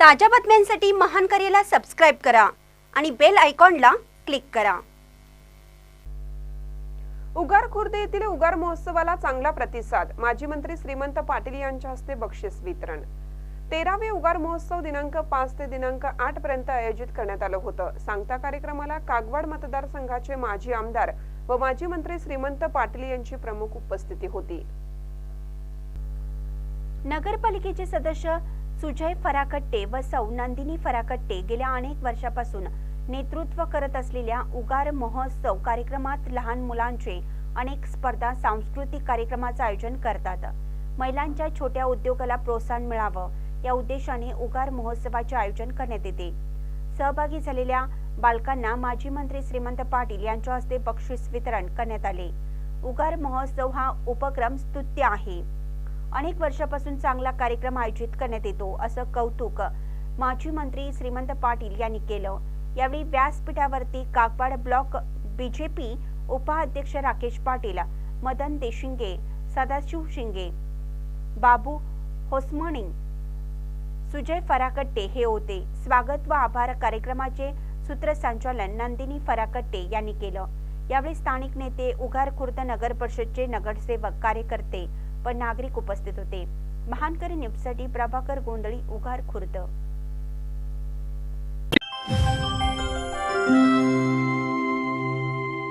ताज्या बातम्यांसाठी महान करेला सबस्क्राईब करा आणि बेल आयकॉनला क्लिक करा. उगार खुर्द येथील उगार महोत्सवाला चांगला प्रतिसाद. माजी मंत्री श्रीमंत पाटील यांच्या हस्ते बक्षीस वितरण. तेरावे उगार महोत्सव दिनांक पाच ते दिनांक आठ पर्यंत आयोजित करण्यात आलं होतं. सांगता कार्यक्रमाला कागवाड मतदारसंघाचे माजी आमदार व माजी मंत्री श्रीमंत पाटील यांची प्रमुख उपस्थिती होती. नगरपालिकेचे सदस्य सुजय फराकट्टे व सौ नंदिनी फराकट्टे गेल्या अनेक वर्षापासून नेतृत्व करत असलेल्या उगार महोत्सव कार्यक्रमात लहान मुलांचे अनेक स्पर्धा सांस्कृतिक कार्यक्रमाचं आयोजन करतात. महिलांच्या छोट्या उद्योगाला प्रोत्साहन मिळावं या उद्देशाने उगार महोत्सवाचे आयोजन करण्यात येते. सहभागी झालेल्या बालकांना माजी मंत्री श्रीमंत पाटील यांच्या हस्ते बक्षीस वितरण करण्यात आले. उगार महोत्सव हा उपक्रम स्तुत्य आहे. अनेक वर्षापासून चांगला कार्यक्रम आयोजित करण्यात येतो असं कौतुक माजी मंत्री श्रीमंत पाटील यांनी केलं. यावेळी व्यासपीठावरती काकवाड ब्लॉक बीजेपी उपाध्यक्ष राकेश पाटील मदन देशिंगे सदाशिव शिंगे बाबू होसमणी सुजय फराकट्टे हे होते. स्वागत व आभार कार्यक्रमाचे सूत्रसंचालन नंदिनी फराकट्टे यांनी केलं. यावेळी स्थानिक नेते उघार खुर्द नगर परिषदचे नगरसेवक कार्यकर्ते व नागरिक उपस्थित होते. महानकरी न्यूजसाठी प्रभाकर गोंधळी उघार खुर्द